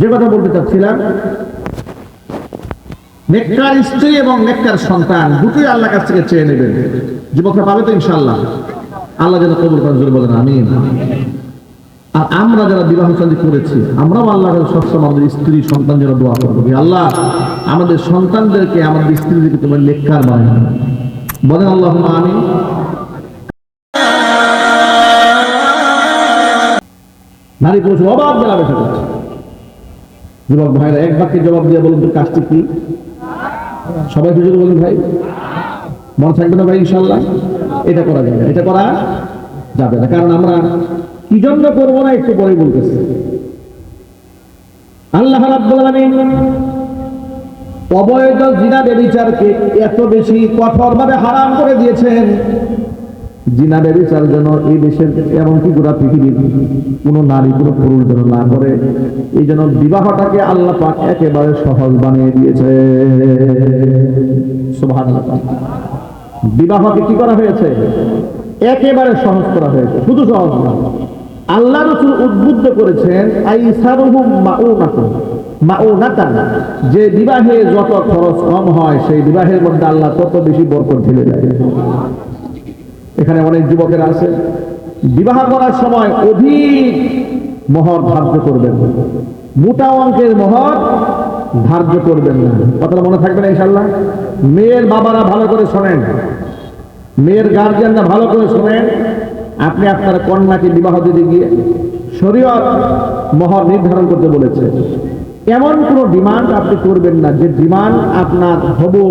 যে কথা বলতে চাচ্ছিলাম, নেককার স্ত্রী এবং নেককার সন্তান দুটোই আল্লাহ কাছ থেকে চেয়ে নেবেন যুবকরা পাবে তো ইনশাল্লাহ আল্লাহ যেন কবুল করেন, জোরে বলেন আমি আর আমরা যারা বিবাহ শাদী করেছি, আমরাও আল্লাহ সবসময় আমাদের স্ত্রী সন্তান যেন দোয়া করব। আল্লাহ, আমাদের সন্তানদেরকে, আমাদের স্ত্রীদেরকে তোমার নেককার বানায় বলেন আল্লাহ আমি নারী পুরুষ অবাধ বেলা বেসা করছে যুবক ভাইরা, এক বাক্যে জবাব দিয়ে বলুন তো কাজটি কি? সবাই দুজন বলুন ভাই। মনে থাকবে না ভাই ইনশাল্লাহ এটা করা যাবে। এটা করা যাবে না। কারণ আমরা কি জন্য করব না, একটু পরে বলতেছি। আল্লাহ অবৈধ জিনা বেবিচারকে এত বেশি কঠোরভাবে হারাম করে দিয়েছেন। জিনা বেবিচার যেন এই দেশের এমনকি গোটা পৃথিবীর কোনো নারী, কোনো পুরুষ যেন না করে, এই জন্য বিবাহটাকে আল্লাহ পাক একেবারে সহজ বানিয়ে দিয়েছে। বিবাহকে কি করা হয়েছে? একেবারে সহজ করা হয়েছে। শুধু সহজ না, আল্লাহ রসুল উদ্বুদ্ধ করেছেন যে বিবাহে যত খরচ কম হয়, সেই বিবাহের মধ্যে আল্লাহ তত বেশি বরকত ঢেলে দেয়। এখানে অনেক যুবকেরা আছে। বিবাহ করার সময় অধিক মহর ধার্য করবেন। মোটা অঙ্কের মহর ধার্য করবেন না। কথাটা মনে থাকবে না ইনশাল্লাহ মেয়ের বাবারা ভালো করে শোনেন। মেয়ের গার্জিয়ানরা ভালো করে শোনেন। আপনি আপনার কন্যাকে বিবাহ দিতে গিয়ে শরীয়ত মহর নির্ধারণ করতে বলেছে। এমন কোনো ডিমান্ড আপনি করবেন না যে ডিমান্ড আপনার হবু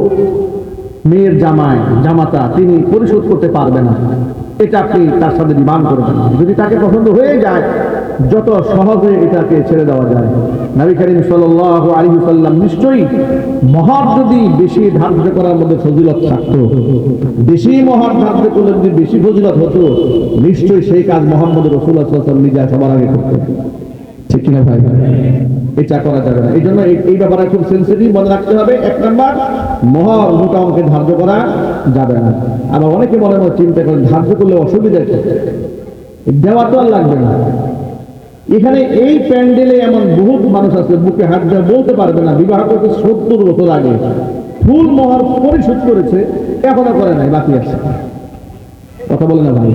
মেয়ের জামাই, জামাতা, তিনি পরিশোধ করতে পারবে না। এটা আপনি তার সাথে ডিমান্ড করবেন। যদি তাকে পছন্দ হয়ে যায়, যত সহজে এটাকে ছেড়ে দেওয়া যায়। নবী করিম সাল্লাল্লাহু আলাইহি সাল্লাম নিশ্চয়ই মহর যদি বেশি ধার্য করার মধ্যে ফজিলত থাকতো, বেশি মহর ধার্য করলে যদি বেশি ফজিলত হতো, নিশ্চয়ই সেই কাজ মোহাম্মদ রসুল্লাহ নিজে সবার আগে করতেন। ঠিক কিনা ভাই? এটা করা যাবে না। এই জন্য এই- ব্যাপারে খুব সেন্সিটিভ মনে রাখতে হবে। এক নম্বর মহর মোটা অঙ্কে ধার্য করা যাবে না। আবার অনেকে মনে মনে চিন্তা করে ধার্য করলে অসুবিধা দেওয়া তো আর লাগবে না। এখানে এই প্যান্ডেলে এমন বহুত মানুষ আছে, বুকে হাত দিয়ে বলতে পারবে না। বিবাহ করতে সত্তর বছর আগে ফুল মহর পরিশোধ করেছে, এখনও করে নাই, বাকি আছে। কথা বলে না ভাই।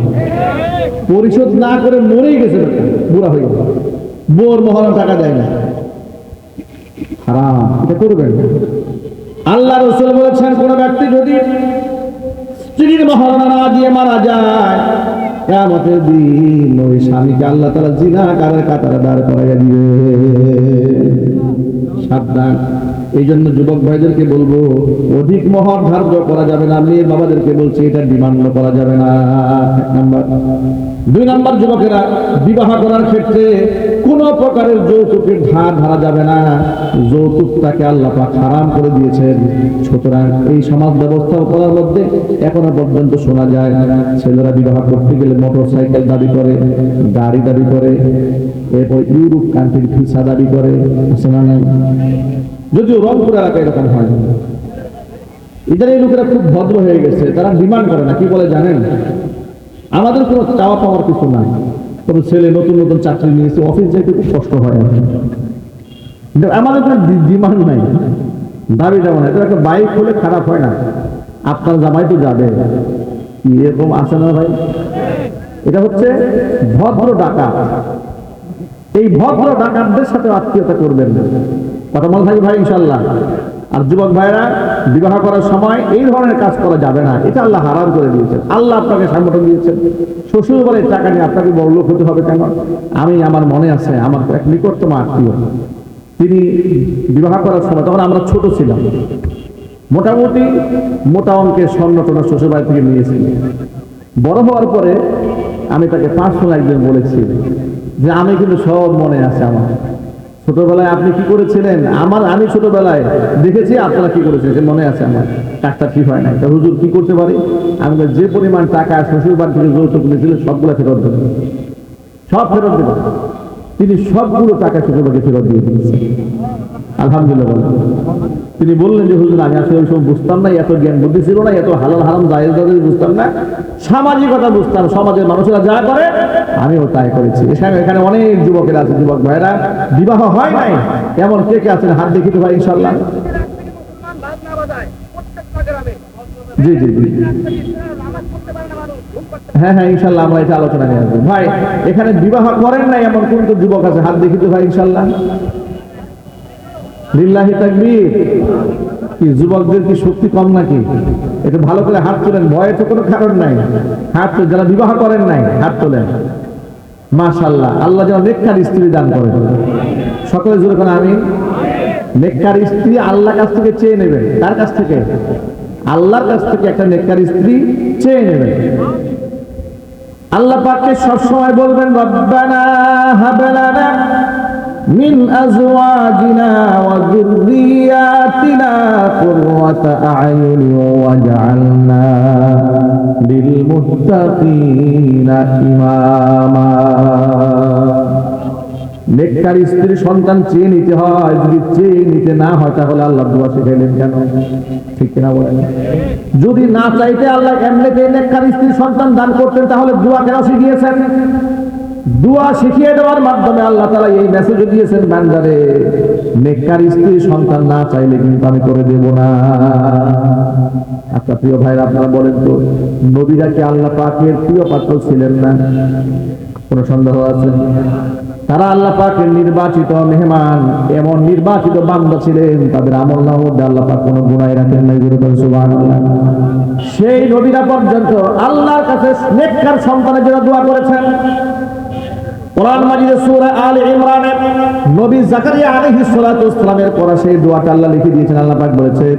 পরিশোধ না করে মরেই গেছে বুড়া হয়ে গেছে। বোর মহরম টাকা দেয় না। আল্লাহ রসুল বলেছেন, কোন ব্যক্তি যদি স্ত্রীর মহরণা না দিয়ে মারা যায় কেমতের দিন ওই স্বামীকে আল্লাহ তারা জিনা কারের কাতারে দাঁড় করাইয়া দিবে। সাবধান। এই জন্য যুবক ভাইদেরকে বলব, অধিক মহর ধার্য করা যাবে না। মেয়ে বাবাদেরকে বলছি, এটা ডিমান্ড করা যাবে না। নাম্বার। দুই নাম্বার, যুবকেরা, বিবাহ করার ক্ষেত্রে কোন প্রকারের যৌতুকের ধার ধারা যাবে না। যৌতুকটাকে আল্লাহ পাক হারাম করে দিয়েছেন। সুতরাং এই সমাজ ব্যবস্থা করার মধ্যে এখনও পর্যন্ত শোনা যায়, ছেলেরা বিবাহ করতে গেলে মোটর সাইকেল দাবি করে, গাড়ি দাবি করে, এরপর ইউরোপ কান্ট্রির ভিসা দাবি করে। আছে? যদিও রংপুর এলাকায় এরকম হয় না। এদের এই লোকেরা খুব ভদ্র হয়ে গেছে, তারা ডিমান্ড করে না, কি বলে জানেন? আমাদের কোনো চাওয়া পাওয়ার কিছু নাই। তবে ছেলে নতুন নতুন চাকরি নিয়েছে, অফিস যেতে খুব কষ্ট হয়। আমাদের কোনো ডিমান্ড নাই। দাবি যেমন এটা একটা বাইক হলে খারাপ হয় না। আপনার জামাই তো যাবে। এরকম আছে না ভাই? এটা হচ্ছে ভদ্র ডাকা এই ভদ্র ডাকাতদের সাথে আত্মীয়তা করবেন না। কথা থাকি ভাই ইনশাল্লাহ আর যুবক ভাইরা বিবাহ করার সময় এই ধরনের কাজ করা যাবে না। এটা আল্লাহ হারাম করে দিয়েছেন। আল্লাহ আপনাকে সংগঠন দিয়েছেন। শ্বশুর বাড়ির টাকা নিয়ে আপনাকে বড় লোক হতে হবে কেন? আমি, আমার মনে আছে, আমার এক নিকটতম আত্মীয়। তিনি বিবাহ করার সময়, তখন আমরা ছোট ছিলাম। মোটামুটি মোটা অঙ্কের স্বর্ণ টোনা শ্বশুর বাড়ি থেকে নিয়েছি। বড় হওয়ার পরে আমি তাকে পাঁচশো একদিন বলেছি যে, আমি কিন্তু সব মনে আছে আমার। ছোটবেলায় আপনি কি করেছিলেন? আমার, আমি ছোটবেলায় দেখেছি আপনারা কি করেছেন সে মনে আছে আমার টাকাটা ঠিক হয় না তা হুজুর কি করতে পারি? আমি যে পরিমাণ টাকা শ্বশুর বাড়ি থেকে যৌতুক নিয়েছিল সবগুলো ফেরত দেবেন সব ফেরত দেবেন তিনি সবগুলো টাকা শুক্রবারকে ফেরত দিয়ে দিয়েছেন আলহামদুলিল্লাহ তিনি বললেন যে হুজুর আমি আসলে ওই সময় বুঝতাম না এত জ্ঞান বুদ্ধি ছিল না এত হালাল হারাম জায়েজ জায়েজ বুঝতাম না সামাজিকতা বুঝতাম সমাজের মানুষেরা যা করে আমিও তাই করেছি। এখানে এখানে অনেক যুবকেরা আছে যুবক ভাইরা বিবাহ হয় নাই এমন কে কে আছেন? হাত দেখি তো ভাই ইনশাল্লাহ জি জি জি। হ্যাঁ হ্যাঁ ইনশাল্লাহ আমরা এটা আলোচনা নিয়ে আসব। ভাই, এখানে বিবাহ করেন নাই এমন কোন কোন যুবক আছে? হাত দেখি তো ভাই, ইনশাল্লাহ। লিল্লাহি তাকবীর। কি, যুবকদের কি শক্তি কম নাকি? একটু ভালো করে হাত তোলেন ভয়ের তো কোনো কারণ নাই। হাত তোলেন, যারা বিবাহ করেন নাই, হাত তোলেন। মাশাল্লাহ, আল্লাহ যেন নেককার স্ত্রী দান করে সকলে জোরে করে আমি নেককার স্ত্রী আল্লাহ কাছ থেকে চেয়ে নেবেন। তার কাছ থেকে? আল্লাহর কাছ থেকে একটা নেককার স্ত্রী চেয়ে নেবেন। আল্লাহ পাককে সবসময় বলবেন, রব্বানা হাবলানা মিন আজওয়াজিনা ওয়া যুররিয়াতিনা কুররাতা আ'য়ুন ওয়াজ'আলনা লিল মুত্তাকিনা ইমামা। নেককার স্ত্রী সন্তান চেয়ে নিতে হয়, যদি চেয়ে নিতে না হয়, তাহলে আল্লাহ দোয়া শিখাইলেন কেন? ঠিক কিনা বলেন? যদি না চাইতে আল্লাহ এমনিতে নেককার স্ত্রী সন্তান দান করতেন, তাহলে দোয়া কেন শিখিয়েছেন? দোয়া শিখিয়ে দেওয়ার মাধ্যমে আল্লাহ তালা এই মেসেজ দিয়েছেন, বান্দারে, নেককার স্ত্রী সন্তান না চাইলে কিন্তু আমি করে দেব না। আচ্ছা প্রিয় ভাইরা আপনারা বলেন তো, নবীরা কি আল্লাহ পাকের প্রিয় পাত্র ছিলেন না? কোন সন্দেহ আছে? তারা আল্লাহ পাকের নির্বাচিত মেহমান, এমন নির্বাচিত বান্দা ছিলেন, তাদের আমল নাম মধ্যে আল্লাহ পাক কোনো গুণাই রাখেন নাই গুরু সুবহানাল্লাহ। সেই নবীরা পর্যন্ত আল্লাহর কাছে নেককার সন্তানের জন্য দোয়া করেছেন। আলে সেই আল্লাহ লিখে দিয়েছেন বলেছেন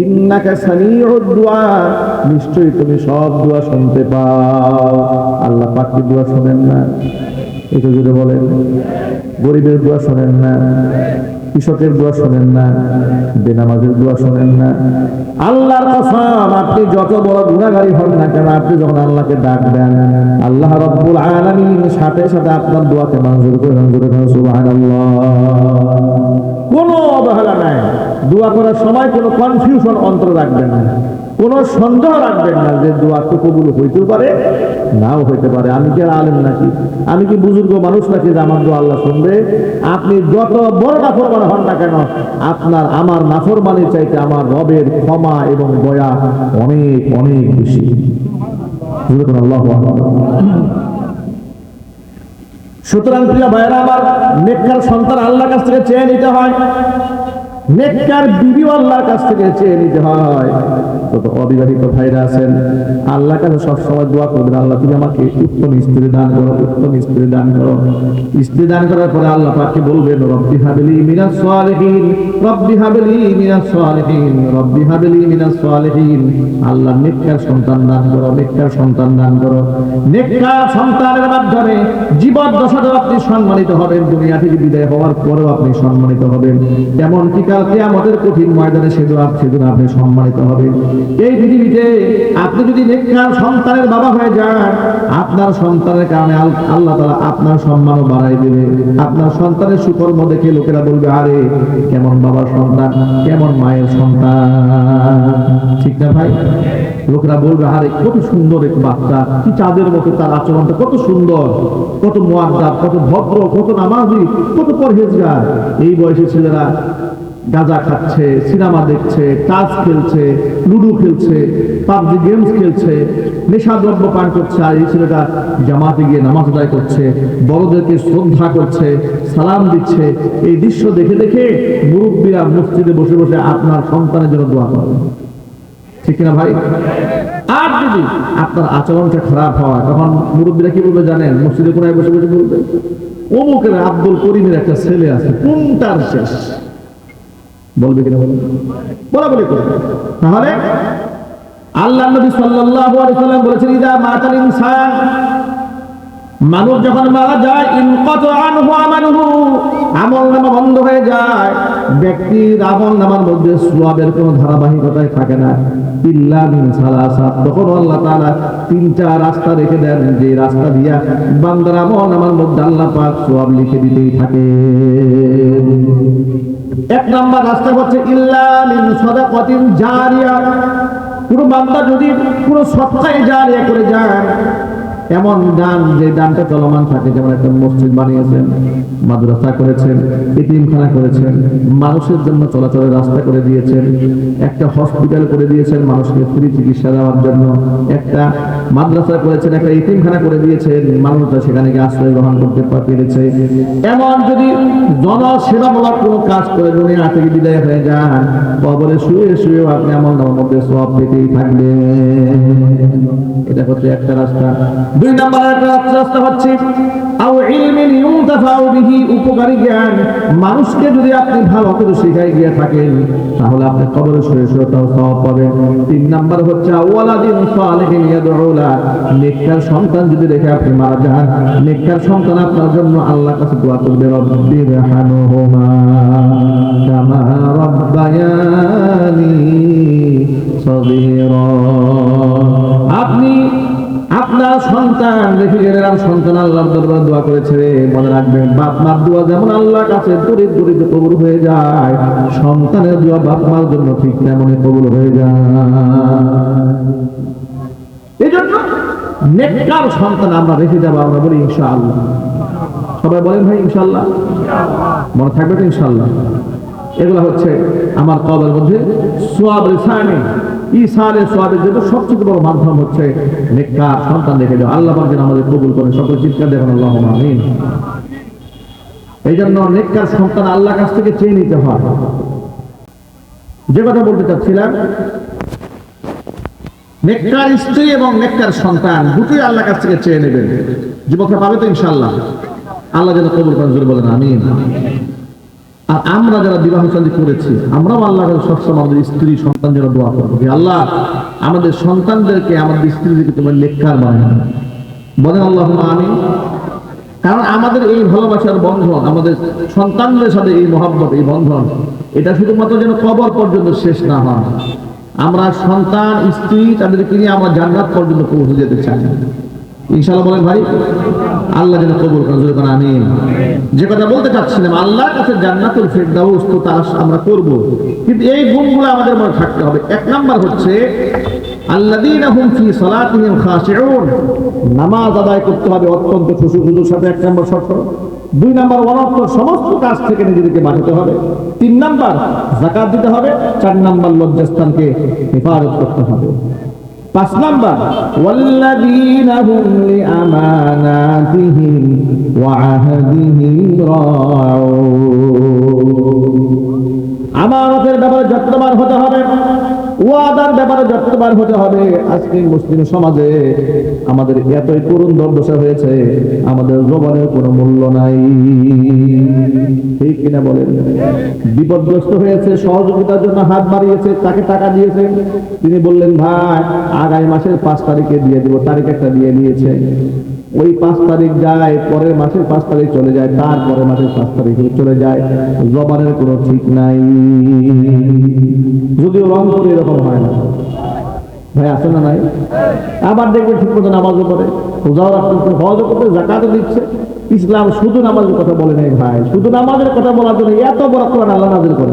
ইন্নাকা নিশ্চয়ই তুমি সব দোয়া শুনতে পাও। আল্লাহ কি দোয়া শোনেন না? এটা যদি বলেন। গরিবের দোয়া শোনেন না? কৃষকের দোয়া শোনেন না, বেনামাজের দোয়া শোনেন না। আল্লাহর কসম, আপনি যত বড় গুণাগারী হন না কেন, আপনি যখন আল্লাহকে ডাক দেন, আল্লাহ রব্বুল আলামিন সাথে সাথে আপনার দোয়াকে মঞ্জুর করে মঞ্জুর করে সুবহানাল্লাহ। কোনো অবহেলা নাই। দোয়া করার সময় কোনো কনফিউশন অন্তর রাখবেন না। কোনো সন্দেহ রাখবেন না যে দোয়া তো কবুল হইতেও পারে, নাও হইতে পারে। আমি কি আলেম নাকি? আমি কি বুজুর্গ মানুষ নাকি যে আমার দোয়া আল্লাহ শুনবে? আপনি যত বড় নাফরমান হন না কেন, আপনার আমার নাফরমানি চাইতে আমার রবের ক্ষমা এবং দয়া অনেক অনেক বেশি। সুতরাং প্রিয় ভাইরা আমার নেককার সন্তান আল্লাহর কাছ থেকে চেয়ে নিতে হয়। নেককার বিবিও আল্লাহর কাছ থেকে চেয়ে নিতে হয়। কত অবিবাহিত ভাইরা আছেন, আল্লাহর কাছে সবসময় দোয়া করবেন, আল্লাহ তুমি আমাকে উত্তম স্ত্রী দান করো, উত্তম স্ত্রী দান করো। স্ত্রী দান করার পরে আল্লাহ পাককে বলবেন, রব্বি হাবলি মিনাস সালিহিন, রব্বি হাবলি মিনাস সালিহিন, রব্বি হাবলি মিনাস সালিহিন। আল্লাহ নেককার সন্তান দান করো, নেককার সন্তান দান করো। নেককার সন্তানের মাধ্যমে জীবন দশাতেও আপনি সম্মানিত হবেন, দুনিয়া থেকে বিদায় হওয়ার পরেও আপনি সম্মানিত হবেন। যেমন কি কালকে আমাদের কঠিন ময়দানে সেদিন আপনি সম্মানিত হবেন। এই পৃথিবীতে আপনি যদি নেককার সন্তানের বাবা হয়ে যান, আপনার সন্তানের কারণে আল্লাহ তাআলা আপনার সম্মানও বাড়াই দেবে। আপনার সন্তানের সুকর্ম দেখে লোকেরা বলবে, আরে, কেমন বাবার সন্তান, কেমন মায়ের সন্তান। ঠিক না ভাই? লোকেরা বলবে, আরে, কত সুন্দর এক বাচ্চা, কি চাঁদের মতো তার আচরণটা, কত সুন্দর, কত মোয়াদ্দাব কত ভদ্র, কত নামাজি, কত পরহেজগার। এই বয়সী ছেলেরা গাঁজা খাচ্ছে, সিনেমা দেখছে, তাস খেলছে, লুডো খেলছে, পাবজি গেমস খেলছে, নেশাদ্রব্য পান করছে, আর এই ছেলেটা জামাতে গিয়ে নামাজ আদায় করছে, বড়দেরকে শ্রদ্ধা করছে, সালাম দিচ্ছে। এই দৃশ্য দেখে দেখে মুরব্বীরা মসজিদে বসে বসে আপনার সন্তানের জন্য দোয়া করে ঠিক কিনা ভাই? আর যদি আপনার আচরণটা খারাপ হয়, তখন মুরব্বীরা কি বলবে জানেন? মসজিদে কোনায় বসে বসে বলবে। অমুকের আব্দুল করিমের একটা ছেলে আছে, কোনটার শেষ? বলবে কিনা বলবে বলা বলি করবে তাহলে আল্লাহ নবী সাল্লাল্লাহু আলাইহি সাল্লাম বলেছেন, ইদা মাতাল ইনসান মানুষ যখন মারা যায় আনহু আমল নামা বন্ধ হয়ে যায়। ব্যক্তির আমল নামার মধ্যে সোয়াবের কোনো ধারাবাহিকতাই থাকে না। ইল্লা মিন সালাসা। তখন আল্লাহ তাআলা তিনটা রাস্তা রেখে দেন, যে রাস্তা দিয়া বান্দার আমল মধ্যে আল্লাহ পাক সোয়াব লিখে দিতেই থাকে এক নাম্বার রাস্তা হচ্ছে ইল্লা সাদাকাতিন জারিয়া। বান্দা যদি পুরো সৎকায় জারিয়া করে যায় এমন দান যে দানটা চলমান থাকে, যেমন একটা মসজিদ বানিয়েছেন, মাদ্রাসা করেছেন ইতিমখানা করেছেন, মানুষের জন্য চলাচলের রাস্তা করে দিয়েছেন, একটা হসপিটাল করে দিয়েছেন মানুষকে ফ্রি চিকিৎসা দেওয়ার জন্য, একটা মাদ্রাসা করেছেন, একটা ইতিমখানা করে দিয়েছেন, মানুষরা সেখানে গিয়ে আশ্রয় গ্রহণ করতে পেরেছে। এমন যদি জনসেবামূলক কোনো কাজ করে দুনিয়া থেকে বিদায় হয়ে যান, কবরে শুয়ে শুয়ে আপনি আমার মধ্যে সব পেতেই থাকবেন। এটা হচ্ছে একটা রাস্তা। দুই নম্বর একটা রাস্তা হচ্ছে আও ইলমিন ইউনতাফাউ বিহি উপকারী জ্ঞান। মানুষকে যদি আপনি ভালো করে শিখাই গিয়ে থাকেন, তাহলে আপনি কবরে শুয়ে শুয়ে তাও সওয়াব পাবেন। তিন নম্বর হচ্ছে ওয়ালাদিন সালিহিন ইয়াদউলা। নেককার সন্তান যদি রেখে আপনি মারা যান, নেককার সন্তান আপনার জন্য আল্লাহর কাছে দোয়া করবে রব্বির হানুহুমা কামা রব্বায়ানি সগীরা। আপনি আপনার সন্তান গেলেন সন্তান আল্লাহর দরবার দোয়া করেছে মনে রাখবেন বাপ মার দোয়া যেমন আল্লাহর কাছে দরিদ্র দরিদ্র কবুল হয়ে যায়, সন্তানের দোয়া বাপ মার জন্য ঠিক তেমনই কবুল হয়ে যায়। এই জন্য নেককার সন্তান আমরা রেখে যাব, আমরা বলি ইনশাআল্লাহ। সবাই বলেন ভাই, ইনশাআল্লাহ? মনে থাকবে তো ইনশাআল্লাহ। এগুলো হচ্ছে আমার কবের মধ্যে বড় মাধ্যম হচ্ছে নেককার সন্তান আল্লাহ কবুল চিৎকার এই জন্য সন্তান আল্লাহ কাছ থেকে চেয়ে নিতে হয়। যে কথা বলতে চাচ্ছিলাম স্ত্রী এবং নেককার সন্তান দুটোই আল্লাহ কাছ থেকে চেয়ে নেবেন। যুবকরা পাবে তো ইনশাআল্লাহ। আল্লাহ যেন কবুল করেন বলেন, আমিন। আর আমরা যারা বিবাহ শাদী করেছি, আমরাও আল্লাহ সবসময় আমাদের স্ত্রী সন্তান যেন দোয়া করব। আল্লাহ, আমাদের সন্তানদেরকে আমাদের স্ত্রীদেরকে তোমার লেখার বানায় বলেন আল্লাহ আমিন। কারণ আমাদের এই ভালোবাসার বন্ধন, আমাদের সন্তানদের সাথে এই মহাব্বত, এই বন্ধন, এটা শুধুমাত্র যেন কবর পর্যন্ত শেষ না হয়। আমরা সন্তান, স্ত্রী, তাদেরকে নিয়ে আমরা জান্নাত পর্যন্ত পৌঁছে যেতে চাই। ইনশাআল্লাহ বলেন ভাই, আল্লাহ যেন কবুল করেন আমিন। যে কথা বলতে চাচ্ছিলাম, আল্লাহর কাছে জান্নাতুল ফেরদাউস তো তা আমরা করব, কিন্তু এই গুণগুলো আমাদের মনে থাকতে হবে। এক নাম্বার হচ্ছে নামাজ করতে হবে সাথে এক নম্বর শর্ত। দুই সমস্ত কাজ থেকে হবে। তিন নাম্বার, জাকাত দিতে হবে। চার নাম্বার, লজ্জাস্থানকে হেফাজত করতে হবে। পাঁচ নাম্বার ওয়াল্লাযীনা হুম লিআমানাতিহিম ওয়া আহদিহিম রাউন। আমানতের ব্যাপারে যত্নবান হতে হবে। ওয়াদার ব্যাপারে যত্নবান হতে হবে। আজকে মুসলিম সমাজে আমাদের এতই করুণ দুর্দশা হয়েছে, আমাদের জবানের কোনো মূল্য নাই। ঠিক কিনা বলেন? বিপদগ্রস্ত হয়েছে, সহযোগিতার জন্য হাত বাড়িয়েছে, তাকে টাকা দিয়েছে। তিনি বললেন, ভাই, আগামী মাসের পাঁচ তারিখে দিয়ে দিব, তারিখ একটা দিয়ে দিয়েছে ওই পাঁচ তারিখ যায়, পরের মাসের পাঁচ তারিখ চলে যায় তার পরের মাসের পাঁচ তারিখ চলে যায়। জবানের কোনো ঠিক নাই। যদিও রং করে এরকম হয় না। ভাই, আছে না নাই? আবার দেখবে ঠিক মতো নামাজও করে রোজাও রাখতে হজও করতে জাকাতও দিচ্ছে। ইসলাম শুধু নামাজের কথা বলে নাই ভাই। শুধু নামাজের কথা বলার জন্য এত বড় কোরআন আল্লাহ নাজিল করে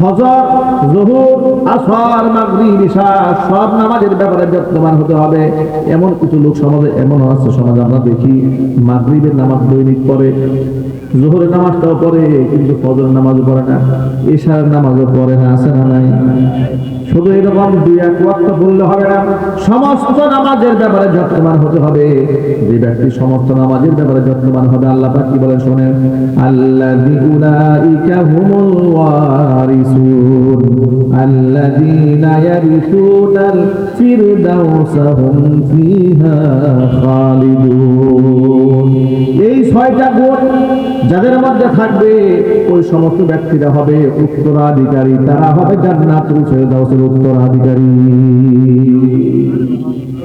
ফজর জহুর, আসর, মাগরিব ইশা সব নামাজের ব্যাপারে যত্নবান হতে হবে। এমন কিছু লোক সমাজে, এমন আছে সমাজে আমরা দেখি, মাগরিবের নামাজ দৈনিক পড়ে। জোহরের নামাজটাও পরে কিন্তু ফজর নামাজও পড়ে না, এশার নামাজও পড়ে না, আছে না নাই? শুধু এরকম দুই এক ওয়াক্ত বললে হবে না, সমস্ত নামাজের ব্যাপারে যত্নবান হতে হবে। যে ব্যক্তি সমস্ত নামাজের ব্যাপারে যত্নবান হবে, আল্লাহ পাক কি বলেন শোনেন? আল্লাহ হুমুল ওয়ারিসুন। আল্লাযীনা يرثون الفردوس هم فيها خالدون এই ছয়টা গুণ যাদের মধ্যে থাকবে, ওই সমস্ত ব্যক্তিরা হবে উত্তরাধিকারী। তারা হবে জান্নাতুল ফেরদাউসের উত্তরাধিকারী।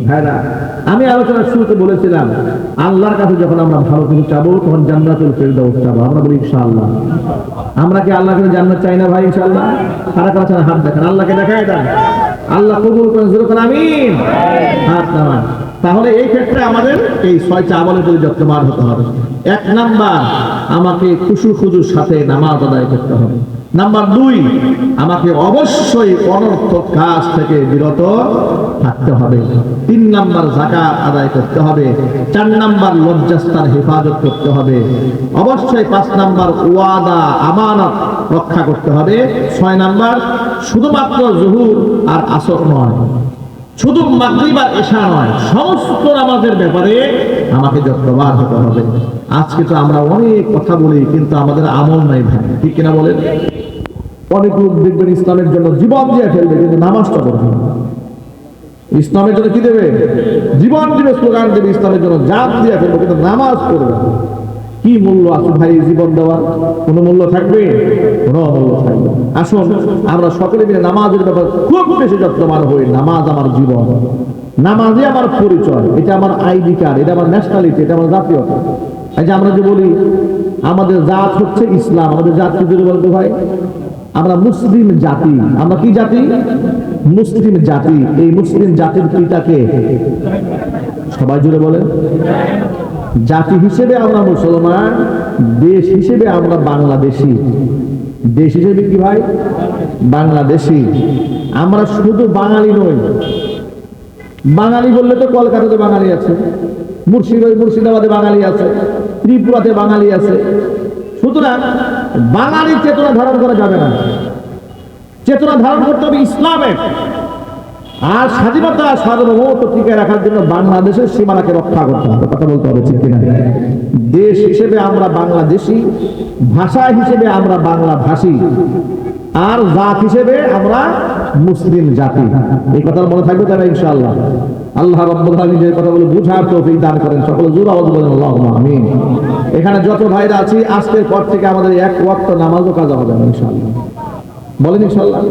ভাইরা আমি আলোচনার শুরুতে বলেছিলাম, আল্লাহর কাছে যখন আমরা ভালো কিছু চাবো, তখন জান্নাতুল ফেরদাউস চাবো। আমরা বলি, ইনশাআল্লাহ। আমরা কি কাছে জান্নাত চাই না ভাই, ইনশাআল্লাহ? চান হাত আল্লাহকে দেখায় দেন। আল্লাহ কবুল করেন আমিন। হাত নামান। তাহলে এই ক্ষেত্রে আমাদের এই ছয়টা আমলের প্রতি যত্নবান হতে হবে। এক নাম্বার, আমাকে খুশু খুজুর সাথে নামাজ আদায় করতে হবে। নাম্বার দুই, আমাকে অবশ্যই অনর্থক কাজ থেকে বিরত থাকতে হবে। তিন নাম্বার জাকাত আদায় করতে হবে। চার নাম্বার লজ্জাস্তার হেফাজত করতে হবে। অবশ্যই পাঁচ নাম্বার ওয়াদা, আমানত রক্ষা করতে হবে। ছয় নাম্বার, শুধুমাত্র জহুর আর আসর নয়। শুধু মাগরিব আর এশা নয়, সমস্ত নামাজের ব্যাপারে আমাকে যত্নবান হতে হবে আজকে তো আমরা অনেক কথা বলি, কিন্তু আমাদের আমল নাই ভাই ঠিক কিনা বলেন অনেক লোক দেখবেন ইসলামের জন্য জীবন দিয়ে ফেলবে, কিন্তু নামাজটা করবে। ইসলামের জন্য কি দেবে জীবন দিবে স্লোগান দেবে, ইসলামের জন্য জাত দিয়ে ফেলবে, কিন্তু নামাজ না। কি মূল্য আছে ভাই জীবন দেওয়ার? কোনো মূল্য থাকবে? কোনো মূল্য থাকবে আসুন, আমরা সকলে মিলে নামাজের ব্যাপার খুব বেশি যত্নবান হই। নামাজ আমার জীবন। নামাজে আমার পরিচয়। এটা আমার আইডি কার্ড, এটা আমার ন্যাশনালিটি এটা আমার জাতীয়তা। এই যে আমরা যে বলি, আমাদের জাত হচ্ছে ইসলাম। আমাদের জাত কি বলতো ভাই? আমরা মুসলিম জাতি। আমরা কি জাতি? মুসলিম জাতি। এই মুসলিম জাতির পিতাকে সবাই জুড়ে বলেন। জাতি হিসেবে আমরা মুসলমান, দেশ হিসেবে আমরা বাংলাদেশি। দেশ হিসেবে কি ভাই? বাংলাদেশি। আমরা শুধু বাঙালি নই। বাঙালি বললে তো কলকাতাতে বাঙালি আছে, মুর্শিদাবাদ, মুর্শিদাবাদে বাঙালি আছে, ত্রিপুরাতে বাঙালি আছে। সুতরাং বাঙালি চেতনা ধারণ করা যাবে না। চেতনা ধারণ করতে হবে ইসলামের। আর স্বাধীনতা সার্বভৌমত্ব টিকে রাখার জন্য বাংলাদেশের সীমানাকে রক্ষা করতে হবে, কথা বলতে হবে ঠিক কিনা? দেশ হিসেবে আমরা বাংলাদেশি, ভাষা হিসেবে আমরা বাংলা ভাষী আর জাত হিসেবে আমরা মুসলিম জাতি। এই কথা মনে থাকবে তারা ইনশাআল্লাহ? আল্লাহ রব্বুল আলামিন যে কথাগুলো বুঝার তৌফিক দান করেন, সকলে জোর বলেন, আল্লাহুম্মা আমিন। এখানে যত ভাইরা আছি, আজকের পর থেকে আমাদের এক ওয়াক্ত নামাজও কাজা হবে ইনশাআল্লাহ। বলেন ইনশাল্লাহ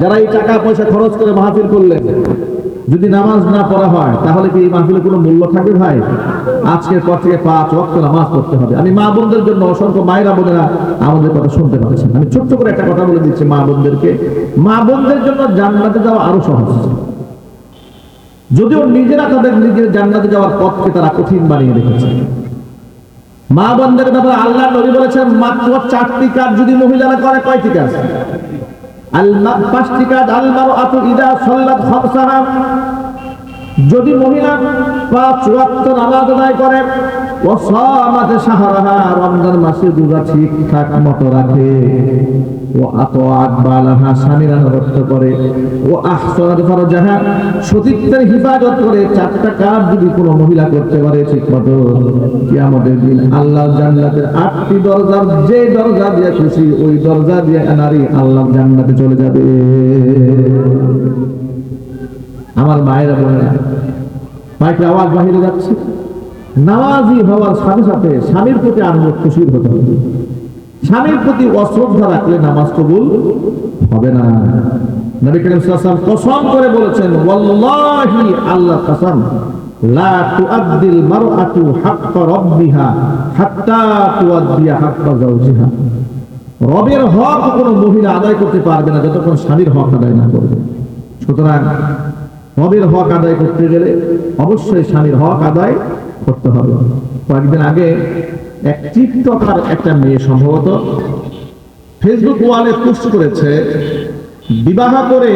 যারা এই টাকা পয়সা খরচ করে মাহফিল করলেন, যদি নামাজ না পড়া হয়, তাহলে কি এই মাহফিলের কোনো মূল্য থাকবে ভাই? আজকের পর থেকে পাঁচ ওয়াক্ত নামাজ পড়তে হবে। আমি মা বোনদের জন্য অসংখ্য মায়েরা বোনেরা আমাদের কথা শুনতে পাচ্ছেন। আমি ছোট্ট করে একটা কথা বলে দিচ্ছি মা বোনদেরকে। মা বোনদের জন্য জান্নাতে যাওয়া আরও সহজ। যদিও নিজেরা তাদের নিজের জান্নাতে যাওয়ার পথকে তারা কঠিন বানিয়ে রেখেছে। মা বন্ধের ব্যাপারে আল্লাহ নবী বলেছেন, মাত্র চারটি কাজ যদি মহিলারা করে, কয়টি কাজ? পাঁচটি কাজ আলমার আতু ইদা সল্লাদ যদি মহিলা পাঁচ ওয়াক্ত নামাজ আদায় করে ও সামাতে রোজা ঠিকঠাক মতো রাখে। ও করে। ও হিফাজত করে চারটা কাজ যদি কোনো মহিলা করতে পারে ঠিক মতো। কিয়ামতের দিন আল্লাহ জান্নাতের আটটি দরজার যে দরজা দিয়ে খুশি, ওই দরজা দিয়ে নারী আল্লাহ জান্নাতে চলে যাবে। আমার মায়েরা বোনেরা আওয়াজ বাহিরে যাচ্ছে। নামাজি হওয়ার সাথে সাথে স্বামীর প্রতি আনন্দ খুশির হতে হবে। স্বামীর প্রতি অশ্রদ্ধা রাখলে নামাজ কবুল হবে না। করে বলেছেন আল্লাহ রবের হক কোনো মহিলা আদায় করতে পারবে না যতক্ষণ স্বামীর হক আদায় না করবে। সুতরাং রবের হক আদায় করতে গেলে অবশ্যই স্বামীর হক আদায় করতে হবে। কয়েকদিন আগে এক টিকটকার একটা মেয়ে সম্ভবত ফেসবুক ওয়ালে পোস্ট করেছে, বিবাহ করে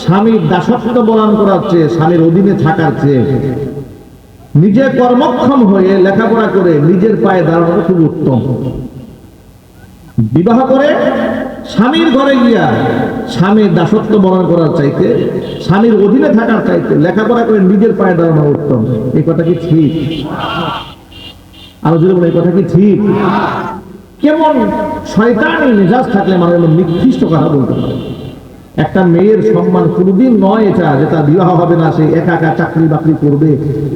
স্বামীর দাসত্ব বরণ করার চেয়ে, স্বামীর অধীনে থাকার চেয়ে। নিজে কর্মক্ষম হয়ে লেখাপড়া করে নিজের পায়ে দাঁড়ানো খুব উত্তম। বিবাহ করে স্বামীর ঘরে গিয়া স্বামীর দাসত্ব বরণ করার চাইতে, স্বামীর অধীনে থাকার চাইতে লেখাপড়া করে নিজের পায়ে দাঁড়ানো উত্তম। এই কথা কি ঠিক? আরও যদি বলে এই কথা কি ঠিক? কেমন শয়তানি মেজাজ থাকলে মানুষ নিকৃষ্ট কথা বলতে পারে। একটা মেয়ের সম্মান কোনোদিন নয় এটা, যে তার বিবাহ হবে না, সে একা একা চাকরি বাকরি করবে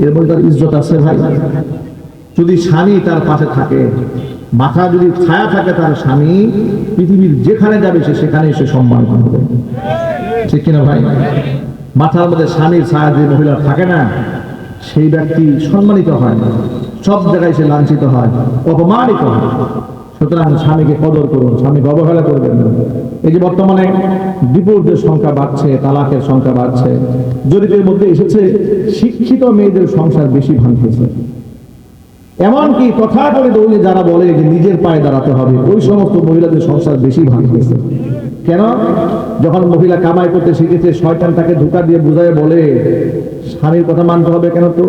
এর মধ্যে তার ইজ্জত আছে ভাই। যদি স্বামী তার পাশে থাকে মাথা যদি ছায়া থাকে তার স্বামী, পৃথিবীর যেখানে যাবে সে সেখানে সে সম্মান পাবে ঠিক কিনা ভাই? মাথার মধ্যে স্বামীর ছায়া যে মহিলা থাকে না, সেই ব্যক্তি সম্মানিত হয় না। সব জায়গায় সে লাঞ্ছিত হয়, অপমানিত হয়। সুতরাং স্বামীকে কদর করুন, স্বামীকে অবহেলা করবেন না। এই যে বর্তমানে বিপুলদের সংখ্যা বাড়ছে, তালাকের সংখ্যা বাড়ছে, জরিপের মধ্যে এসেছে, শিক্ষিত মেয়েদের সংসার বেশি ভাঙতেছে। এমনকি কথা ওই যে যারা বলে যে নিজের পায়ে দাঁড়াতে হবে, ওই সমস্ত মহিলাদের সংসার বেশি ভাঙতেছে কেন? যখন মহিলা কামাই করতে শিখেছে, শয়তান তাকে ধোকা দিয়ে বুঝায় বলে, স্বামীর কথা মানতে হবে কেন তো?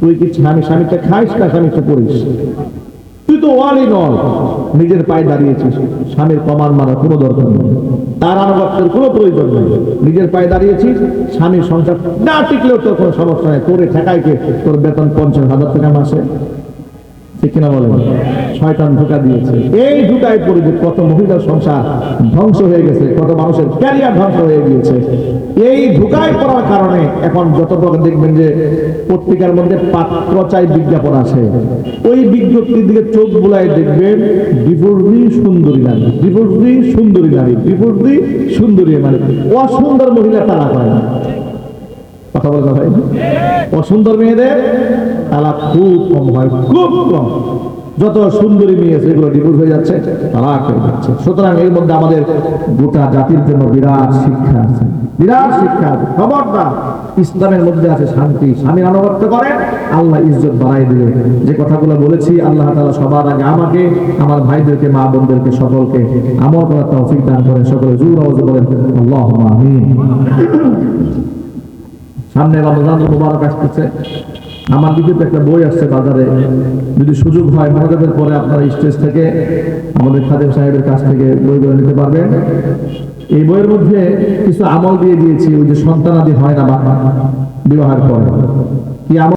তুই কি স্বামী স্বামীটা খাইস না স্বামীটা পড়িস তুই তো ওয়াল ইন অল নিজের পায়ে দাঁড়িয়েছিস। স্বামীর কমান মারা কোনো দরকার নেই। তার আনুগত্যের কোনো প্রয়োজন নেই। নিজের পায়ে দাঁড়িয়েছিস, স্বামীর সংসার না টিকলেও তোর কোনো সমস্যা নেই। তোরে ঠেকাইকে তোর বেতন পঞ্চাশ হাজার টাকা মাসে। পত্রিকার মধ্যে পাত্র চাই বিজ্ঞাপন আছে, ওই বিজ্ঞপ্তির দিকে চোখ বুলাই দেখবেন ডিভোর্সি সুন্দরী নারী ডিভোর্সি সুন্দরী নারী ডিভোর্সি সুন্দরী নারী। অসুন্দর মহিলা তারা পায় না। কথা বলে না। ভাই অসুন্দর মেয়েদের তালাক খুব কম হয়, খুব কম। যত সুন্দরী মেয়ে এগুলো ডিভোর্স হয়ে যাচ্ছে, তালাক হয়ে যাচ্ছে। সুতরাং এর মধ্যে আমাদের গোটা জাতির জন্য বিরাট শিক্ষা আছে। বিরাট শিক্ষা আছে। খবরদার। ইসলামের মধ্যে আছে শান্তি। স্বামী আনুগত্য করে, আল্লাহ ইজ্জত বাড়াই দিবে। যে কথাগুলো বলেছি, আল্লাহ তাআলা সবার আগে আমাকে, আমার ভাইদেরকে, মা বোনদেরকে, সকলকে আমল করার তৌফিক দান করে সকলে জোর আওয়াজে আল্লাহ আমিন। সামনে রমজান মুবারক আসতেছে। আমার দিকে একটা বই আসছে বাজারে। যদি সুযোগ হয় মনোজাতের পরে আপনারা স্টেজ থেকে আমাদের খাদেম সাহেবের কাছ থেকে বইগুলো নিতে পারবেন। এই বইয়ের মধ্যে কিছু আমল দিয়ে দিয়েছি, ওই যে সন্তান আদি হয় না বা বিবাহের পরে। কি আমল